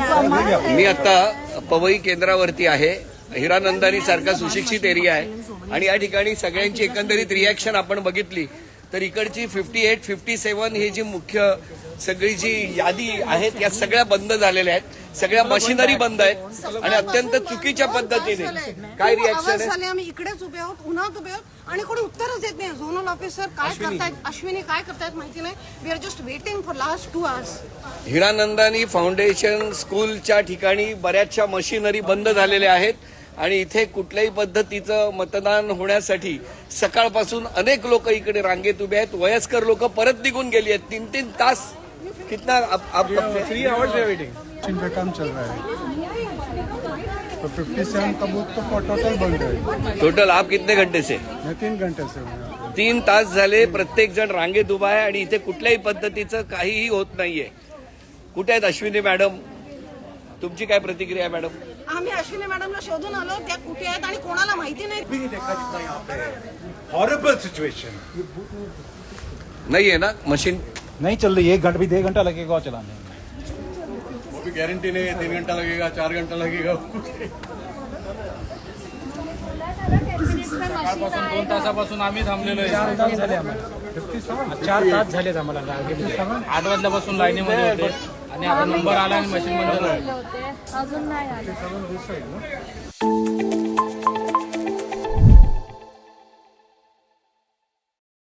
मी आता पवई केंद्रावरती आहे. हिरानंदानी सारखा सुशिक्षित एरिया आहे. आणि या ठिकाणी सगळ्यांची एकंदरीत रिॲक्शन आपण बघितली. तर इकडची फिफ्टी एट फिफ्टी सेवन ही जी मुख्य सगळी जी यादी आहेत या सगळ्या बंद झालेल्या आहेत. सगळ्या मशिनरी बंद आहेत. आणि अत्यंत चुकीच्या पद्धतीने. काय रिॲक्शन आहे? आम्ही इकडेच उभे आहोत उन्हात उभे आहोत आणि कोणी उत्तरच देत नाही. झोनल ऑफिसर काय करतायत? अश्विनी काय करतायत माहिती नाही. We are just waiting for last two hours Hiranandani Foundation स्कूलच्या ठिकाणी बऱ्याचशा मशिनरी बंद झालेल्या आहेत. आणि इथे कुठल्याही पद्धतीचं मतदान होण्यासाठी सकाळपासून अनेक लोक इकडे रांगेत उभे आहेत. वयस्कर लोक परत निघून गेली आहेत. तीन तीन तास कितना आप, आप थ्री आवर्स वेटिंग मशीन पे काम चल रहा है। तो फिफ्टी सेवन का बूथ तो टोटल बंद है। टोटल आप कितने घंटे से? मैं तीन घंटे से हूँ। तीन तास झाले प्रत्येक जण रांगेत उभा आहे आणि इथे कुठल्याही पद्धतीचं काहीही होत नाहीये. कुठे आहेत अश्विनी मॅडम? तुमची काय प्रतिक्रिया आहे मॅडम? आम्ही अश्विनी मॅडमला शोधून आलो त्या कुठे आहेत आणि कोणाला माहिती नाही. भी नहीं देखा जितना यहाँ पे हॉरेबल सिचुएशन नाहीये ना मशीन? नहीं चल रही एक घंटा भी डेढ़ घंटा लगेगा और चलाने. में वो भी गारंटी नहीं है तीन घंटा लगेगा चार घंटा लगेगा सकाळपासून दोन तासापासून आम्ही थांबलेलो आहे. चार तास झालेत आम्हाला. रांगेमध्ये आठ वाजल्यापासून लाईनीमध्ये होते. आणि आता नंबर आला आणि मशीन मध्ये होते. अजून नाही आले.